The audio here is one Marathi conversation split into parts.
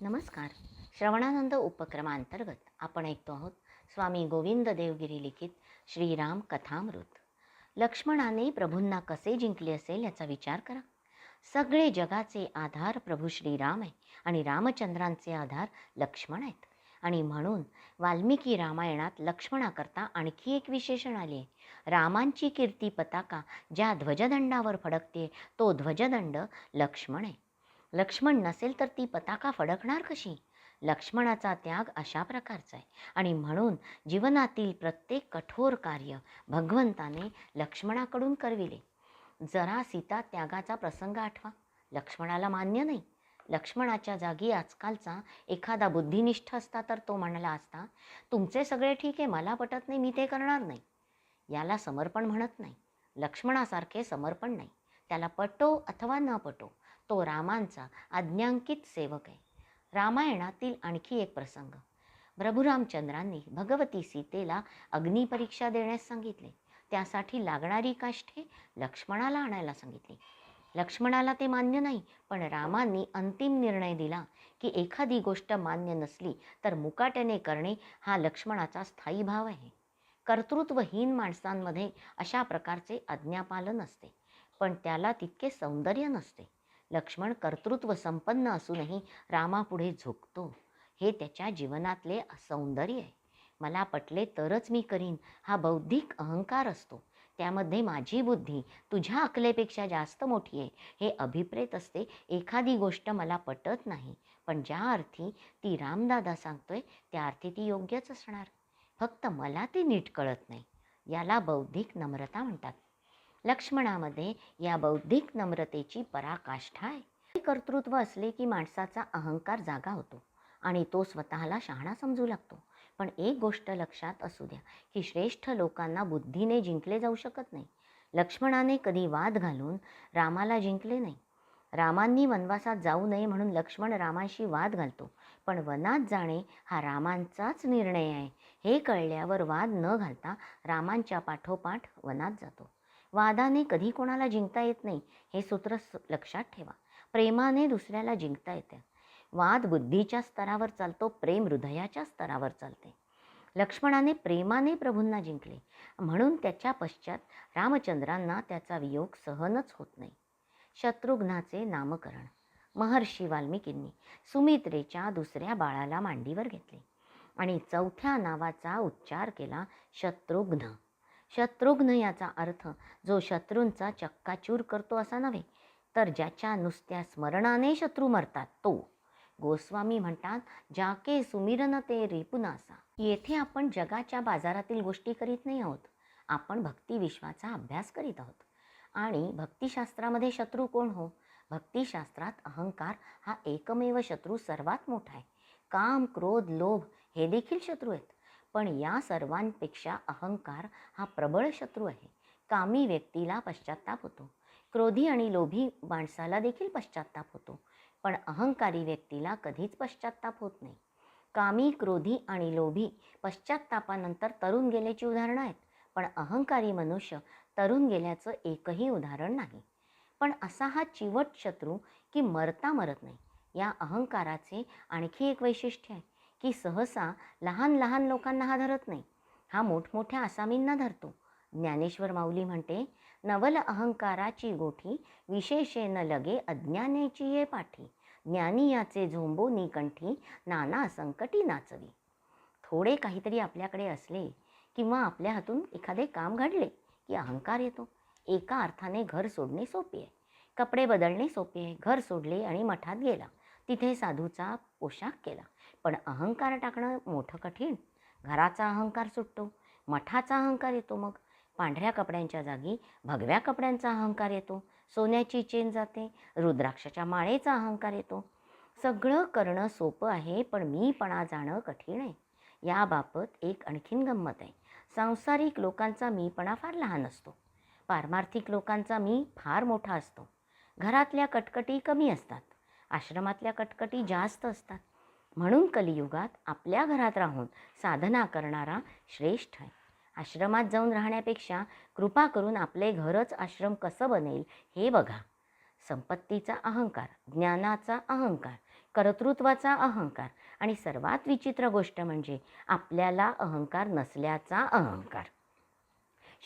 नमस्कार. श्रवणानंद उपक्रमांतर्गत आपण ऐकतो आहोत स्वामी गोविंद देवगिरी लिखित श्रीराम कथामृत. लक्ष्मणाने प्रभूंना कसे जिंकले असेल याचा विचार करा. सगळे जगाचे आधार प्रभू श्रीराम आहे आणि रामचंद्रांचे आधार लक्ष्मण आहेत. आणि म्हणून वाल्मिकी रामायणात लक्ष्मणाकरता आणखी एक विशेषण आले आहे. रामांची कीर्ती पताका ज्या ध्वजदंडावर फडकते तो ध्वजदंड लक्ष्मण आहे. लक्ष्मण नसेल तर ती पताका फडकणार कशी? लक्ष्मणाचा त्याग अशा प्रकारचा आहे. आणि म्हणून जीवनातील प्रत्येक कठोर कार्य भगवंताने लक्ष्मणाकडून करविले. जरा सीता त्यागाचा प्रसंग आठवा. लक्ष्मणाला मान्य नाही. लक्ष्मणाच्या जागी आजकालचा एखादा बुद्धिनिष्ठ असता तर तो म्हणाला असता तुमचे सगळे ठीक आहे मला पटत नाही मी ते करणार नाही. याला समर्पण म्हणत नाही. लक्ष्मणासारखे समर्पण नाही. त्याला पटो अथवा न पटो तो रामांचा आज्ञांकित सेवक आहे. रामायणातील आणखी एक प्रसंग. प्रभुरामचंद्रांनी भगवती सीतेला अग्निपरीक्षा देण्यास सांगितले. त्यासाठी लागणारी काष्ठे लक्ष्मणाला आणायला सांगितली. लक्ष्मणाला ते मान्य नाही पण रामांनी अंतिम निर्णय दिला की एखादी गोष्ट मान्य नसली तर मुकाट्याने करणे हा लक्ष्मणाचा स्थायी भाव आहे. कर्तृत्वहीन माणसांमध्ये अशा प्रकारचे आज्ञापालन असते पण त्याला तितके सौंदर्य नसते. लक्ष्मण कर्तृत्व संपन्न असूनही रामापुढे झुकतो. हे त्याच्या जीवनातले सौंदर्य आहे. मला पटले तरच मी करीन. हा बौद्धिक अहंकार असतो. त्यामध्ये माझी बुद्धी तुझ्या अकलेपेक्षा जास्त मोठी आहे. हे अभिप्रेत असते. एखादी गोष्ट मला पटत नाही. पण ज्या अर्थी ती रामदादा सांगतोय त्या अर्थी ती योग्यच असणार. फक्त मला ती नीट कळत नाही. याला बौद्धिक नम्रता म्हणतात. लक्ष्मणामध्ये या बौद्धिक नम्रतेची पराकाष्ठा आहे. कर्तृत्व असले की माणसाचा अहंकार जागा होतो आणि तो स्वतःला शहाणा समजू लागतो. पण एक गोष्ट लक्षात असू द्या की श्रेष्ठ लोकांना बुद्धीने जिंकले जाऊ शकत नाही. लक्ष्मणाने कधी वाद घालून रामाला जिंकले नाही. रामांनी वनवासात जाऊ नये म्हणून लक्ष्मण रामाशी वाद घालतो. पण वनात जाणे हा रामांचाच निर्णय आहे. हे कळल्यावर वाद न घालता रामांच्या पाठोपाठ वनात जातो. वादाने कधी कोणाला जिंकता येत नाही हे सूत्र लक्षात ठेवा. प्रेमाने दुसऱ्याला जिंकता येते. वाद बुद्धीच्या स्तरावर चालतो प्रेम हृदयाच्या स्तरावर चालते. लक्ष्मणाने प्रेमाने प्रभूंना जिंकले. म्हणून त्याच्या पश्चात रामचंद्रांना त्याचा वियोग सहनच होत नाही. शत्रुघ्नाचे नामकरण. महर्षी वाल्मिकींनी सुमित्रेच्या दुसऱ्या बाळाला मांडीवर घेतले आणि चौथ्या नावाचा उच्चार केला शत्रुघ्न. शत्रुघ्न याचा अर्थ जो शत्रूंचा चक्काचूर करतो असा नव्हे तर ज्याच्या नुसत्या स्मरणाने शत्रू मरतात तो. गोस्वामी म्हणतात जाके सुमिरन ते रिपुनासा येथे आपण जगाच्या बाजारातील गोष्टी करीत नाही आहोत. आपण भक्तिविश्वाचा अभ्यास करीत आहोत. आणि भक्तिशास्त्रामध्ये शत्रू कोण हो? भक्तिशास्त्रात अहंकार हा एकमेव शत्रू सर्वात मोठा आहे. काम क्रोध लोभ हे देखील शत्रू आहेत. पण या सर्वांपेक्षा अहंकार हा प्रबळ शत्रू आहे. कामी व्यक्तीला पश्चाताप होतो. क्रोधी आणि लोभी माणसाला देखील पश्चाताप होतो. पण अहंकारी व्यक्तीला कधीच पश्चाताप होत नाही. कामी क्रोधी आणि लोभी पश्चातापानंतर तरुण गेल्याची उदाहरणं आहेत. पण अहंकारी मनुष्य तरुण गेल्याचं एकही उदाहरण नाही. पण असा हा चिवट शत्रू की मरता मरत नाही. या अहंकाराचे आणखी एक वैशिष्ट्य आहे. की सहसा लहान लहान लोकांना हा धरत नाही. हा मोठमोठ्या आसामींना धरतो. ज्ञानेश्वर माऊली म्हणते नवल अहंकाराची गोठी विशेषेन लगे अज्ञानेची ये पाठी. ज्ञानी याचे झोंबो निकंठी नाना संकटी नाचवी. थोडे काहीतरी आपल्याकडे असले किंवा आपल्या हातून एखादे काम घडले की अहंकार येतो. एका अर्थाने घर सोडणे सोपे आहे. कपडे बदलणे सोपे आहे. घर सोडले आणि मठात गेला. तिथे साधूचा पोशाख केला. पण अहंकार टाकणं मोठं कठीण. घराचा अहंकार सुटतो. मठाचा अहंकार येतो मग. पांढऱ्या कपड्यांच्या जागी भगव्या कपड्यांचा अहंकार येतो. सोन्याची चेन जाते. रुद्राक्षाच्या माळेचा अहंकार येतो. सगळं करणं सोपं आहे पण मीपणा जाणं कठीण आहे. याबाबत एक आणखीन गंमत आहे. सांसारिक लोकांचा मीपणा फार लहान असतो. पारमार्थिक लोकांचा मी फार मोठा असतो. घरातल्या कटकटी कमी असतात. आश्रमातल्या कटकटी जास्त असतात. म्हणून कलियुगात आपल्या घरात राहून साधना करणारा श्रेष्ठ आहे. आश्रमात जाऊन राहण्यापेक्षा कृपा करून आपले घरच आश्रम कसं बनेल हे बघा. संपत्तीचा अहंकार ज्ञानाचा अहंकार कर्तृत्वाचा अहंकार आणि सर्वात विचित्र गोष्ट म्हणजे आपल्याला अहंकार नसल्याचा अहंकार.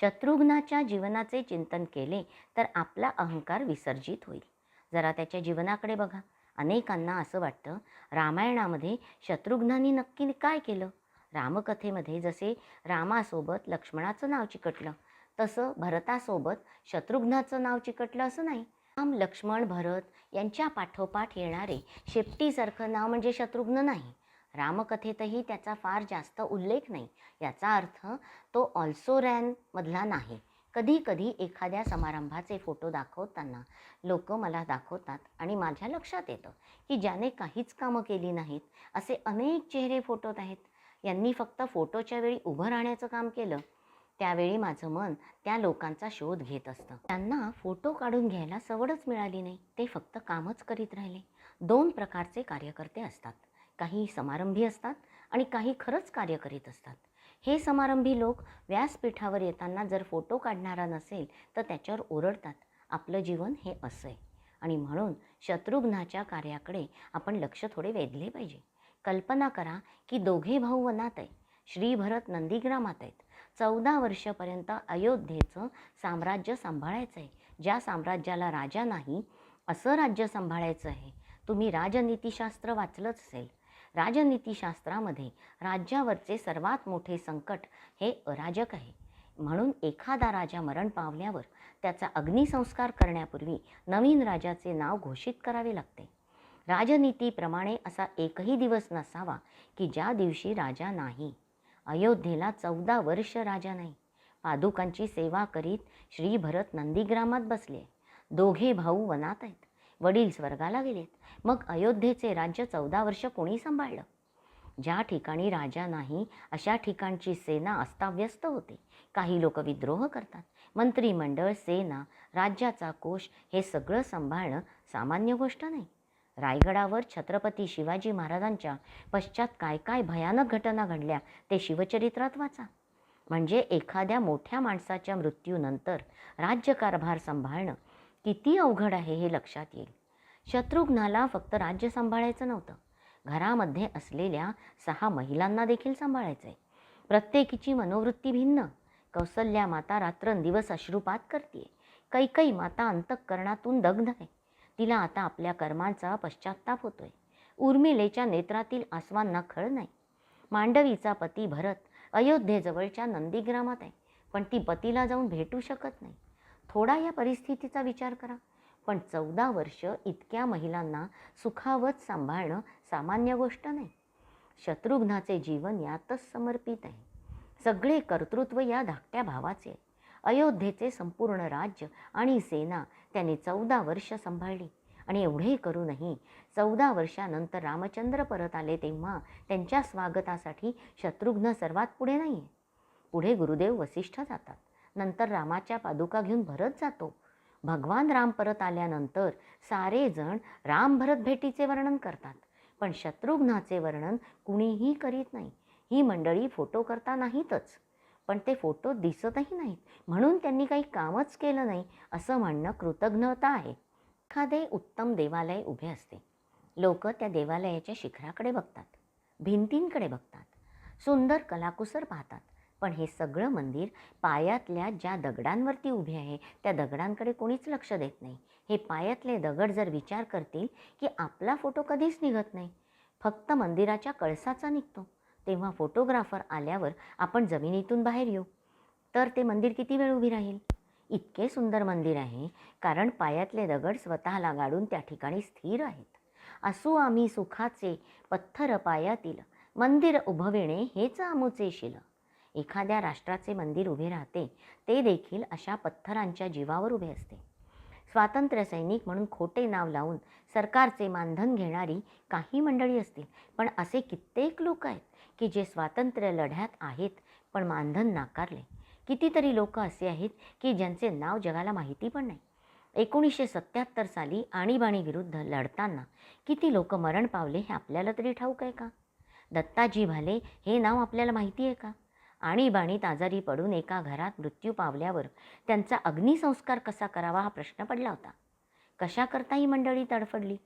शत्रुघ्नाच्या जीवनाचे चिंतन केले तर आपला अहंकार विसर्जित होईल. जरा त्याच्या जीवनाकडे बघा. अनेकांना असं वाटतं रामायणामध्ये शत्रुघ्नांनी नक्की काय केलं? रामकथेमध्ये जसे रामासोबत लक्ष्मणाचं नाव चिकटलं तसं भरतासोबत शत्रुघ्नाचं नाव चिकटलं असं नाही. राम लक्ष्मण भरत यांच्या पाठोपाठ येणारे शेपटीसारखं नाव म्हणजे शत्रुघ्न नाही. रामकथेतही त्याचा फार जास्त उल्लेख नाही. याचा अर्थ तो ऑल्सो रॅनमधला नाही. कधी कधी एखाद्या समारंभाचे फोटो दाखवताना लोक मला दाखवतात आणि माझ्या लक्षात येतं की ज्याने काहीच कामं केली नाहीत असे अनेक चेहरे फोटोत आहेत. यांनी फक्त फोटोच्या वेळी उभं राहण्याचं काम केलं. त्यावेळी माझं मन त्या लोकांचा शोध घेत असतं. त्यांना फोटो काढून घ्यायला सवडच मिळाली नाही. ते फक्त कामच करीत राहिले. दोन प्रकारचे कार्यकर्ते असतात. काही समारंभी असतात आणि काही खरंच कार्य करीत असतात. हे समारंभी लोक व्यासपीठावर येताना जर फोटो काढणारा नसेल तर त्याच्यावर ओरडतात. आपलं जीवन हे असं आहे आणि म्हणून शत्रुघ्नाच्या कार्याकडे आपण लक्ष थोडे वेधले पाहिजे. कल्पना करा की दोघे भाऊ वनात आहे श्रीभरत नंदीग्रामात आहेत. चौदा वर्षापर्यंत अयोध्येचं साम्राज्य सांभाळायचं आहे ज्या साम्राज्याला राजा नाही असं राज्य सांभाळायचं आहे. तुम्ही राजनीतीशास्त्र वाचलंच असेल. राजनीतीशास्त्रामध्ये राज्यावरचे सर्वात मोठे संकट हे अराजक आहे. म्हणून एखादा राजा मरण पावल्यावर त्याचा अग्निसंस्कार करण्यापूर्वी नवीन राजाचे नाव घोषित करावे लागते. राजनीतीप्रमाणे असा एकही दिवस नसावा की ज्या दिवशी राजा नाही. अयोध्येला चौदा वर्ष राजा नाही. पादुकांची सेवा करीत श्री भरत नंदीग्रामात बसले. दोघे भाऊ वनात आहेत. वडील स्वर्गाला गेलेत. मग अयोध्येचे राज्य चौदा वर्ष कोणी सांभाळलं? ज्या ठिकाणी राजा नाही अशा ठिकाणची सेना अस्ताव्यस्त होते. काही लोक विद्रोह करतात. मंत्रिमंडळ सेना राज्याचा कोश हे सगळं सांभाळणं सामान्य गोष्ट नाही. रायगडावर छत्रपती शिवाजी महाराजांच्या पश्चात काय काय भयानक घटना घडल्या ते शिवचरित्रात वाचा. म्हणजे एखाद्या मोठ्या माणसाच्या मृत्यूनंतर राज्यकारभार सांभाळणं किती अवघड आहे हे लक्षात येईल. शत्रुघ्नाला फक्त राज्य सांभाळायचं नव्हतं. घरामध्ये असलेल्या सहा महिलांना देखील सांभाळायचं आहे प्रत्येकीची मनोवृत्ती भिन्न. कौसल्या माता रात्रंदिवस अश्रुपात करते कैकई माता अंतःकरणातून दग्ध आहे. तिला आता आपल्या कर्मांचा पश्चात्ताप होतोय. उर्मिलेच्या नेत्रातील आसवांना खळ नाही. मांडवीचा पती भरत अयोध्येजवळच्या नंदीग्रामात आहे. पण ती पतीला जाऊन भेटू शकत नाही. थोडा या परिस्थितीचा विचार करा. पण चौदा वर्ष इतक्या महिलांना सुखावत सांभाळणं सामान्य गोष्ट नाही. शत्रुघ्नाचे जीवन यातच समर्पित आहे. सगळे कर्तृत्व या धाकट्या भावाचे अयोध्येचे संपूर्ण राज्य आणि सेना त्याने चौदा वर्ष सांभाळली. आणि एवढे करूनही चौदा वर्षानंतर रामचंद्र परत आले तेव्हा त्यांच्या स्वागतासाठी शत्रुघ्न सर्वात पुढे नाही आहे पुढे गुरुदेव वसिष्ठ जातात. नंतर रामाच्या पादुका घेऊन भरत जातो. भगवान राम परत आल्यानंतर सारेजण रामभरत राम भरत भेटीचे वर्णन करतात. पण शत्रुघ्नाचे वर्णन कुणीही करीत नाही. ही मंडळी फोटो करता नाहीतच. पण ते फोटो दिसतही नाहीत. म्हणून त्यांनी काही कामच केलं नाही असं म्हणणं कृतज्ञता आहे. एखादे उत्तम देवालय उभे असते. लोक त्या देवालयाच्या शिखराकडे बघतात. भिंतींकडे बघतात. सुंदर कलाकुसर पाहतात. पण हे सगळं मंदिर पायातल्या ज्या दगडांवरती उभे आहे त्या दगडांकडे कोणीच लक्ष देत नाही. हे पायातले दगड जर विचार करतील की आपला फोटो कधीच निघत नाही. फक्त मंदिराच्या कळसाचा निघतो. तेव्हा फोटोग्राफर आल्यावर आपण जमिनीतून बाहेर येऊ. तर ते मंदिर किती वेळ उभी राहील? इतके सुंदर मंदिर आहे कारण पायातले दगड स्वतःला गाडून त्या ठिकाणी स्थिर आहेत. असू आम्ही सुखाचे पत्थर पायातील मंदिर उभविणे हेच आमुचे शिलं. एखाद्या राष्ट्राचे मंदिर उभे राहते ते देखील अशा पत्थरांच्या जीवावर उभे असते. स्वातंत्र्य सैनिक म्हणून खोटे नाव लावून सरकारचे मानधन घेणारी काही मंडळी असतील पण असे कित्येक लोक आहेत की जे स्वातंत्र्य लढ्यात आहेत पण मानधन नाकारले. कितीतरी लोक असे आहेत की ज्यांचे नाव जगाला माहिती पण नाही. एकोणीसशे सत्याहत्तर साली आणीबाणीविरुद्ध लढताना किती लोक मरण पावले हे आपल्याला तरी ठाऊक आहे का? दत्ताजी भाले हे नाव आपल्याला माहिती आहे का? आणीबाणीत आजारी पडून एका घरात मृत्यू पावल्यावर त्यांचा अग्निसंस्कार कसा करावा हा प्रश्न पडला होता. कशाकरता ही मंडळी तडफडली?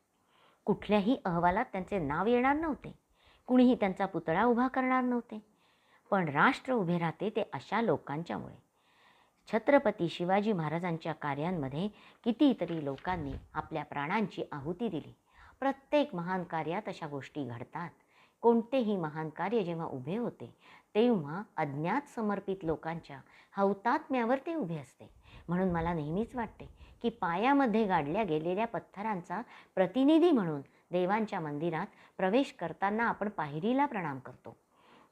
कुठल्याही अहवालात त्यांचे नाव येणार नव्हते. कुणीही त्यांचा पुतळा उभा करणार नव्हते. पण राष्ट्र उभे राहते ते अशा लोकांच्यामुळे. छत्रपती शिवाजी महाराजांच्या कार्यांमध्ये कितीतरी लोकांनी आपल्या प्राणांची आहुती दिली. प्रत्येक महान कार्यात अशा गोष्टी घडतात. कोणतेही महान कार्य जेव्हा उभे होते तेव्हा अज्ञात समर्पित लोकांच्या हौतात्म्यावर ते उभे असते. म्हणून मला नेहमीच वाटते की पायामध्ये गाडल्या गेलेल्या पत्थरांचा प्रतिनिधी म्हणून देवांच्या मंदिरात प्रवेश करताना आपण पायरीला प्रणाम करतो.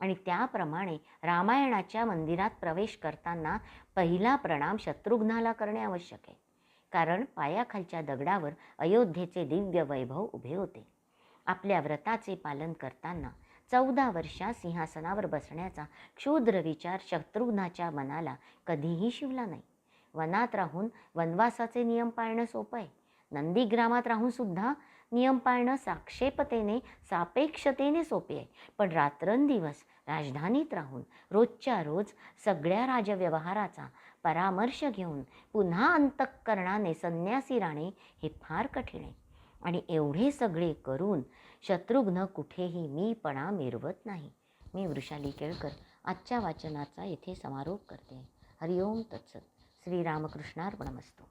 आणि त्याप्रमाणे रामायणाच्या मंदिरात प्रवेश करताना पहिला प्रणाम शत्रुघ्नाला करणे आवश्यक आहे. कारण पायाखालच्या दगडावर अयोध्येचे दिव्य वैभव उभे होते. आपल्या व्रताचे पालन करताना चौदा वर्षात सिंहासनावर बसण्याचा क्षुद्र विचार शत्रुघ्नाच्या मनाला कधीही शिवला नाही. वनात राहून वनवासाचे नियम पाळणं सोपं आहे. नंदीग्रामात राहूनसुद्धा नियम पाळणं साक्षेपतेने सापेक्षतेने सोपे आहे. पण रात्रंदिवस राजधानीत राहून रोजच्या रोज सगळ्या राजव्यवहाराचा परामर्श घेऊन पुन्हा अंतःकरणाने संन्यासी राहणे हे फार कठीण आहे. आणि एवढे सगळे करून शत्रुघ्न कुठेही मीपणा मिरवत नाही. मी वृषाली केळकर आजच्या वाचनाचा येथे समारोप करते. हरिओम तत्सत. श्रीरामकृष्णार्पणमस्तू.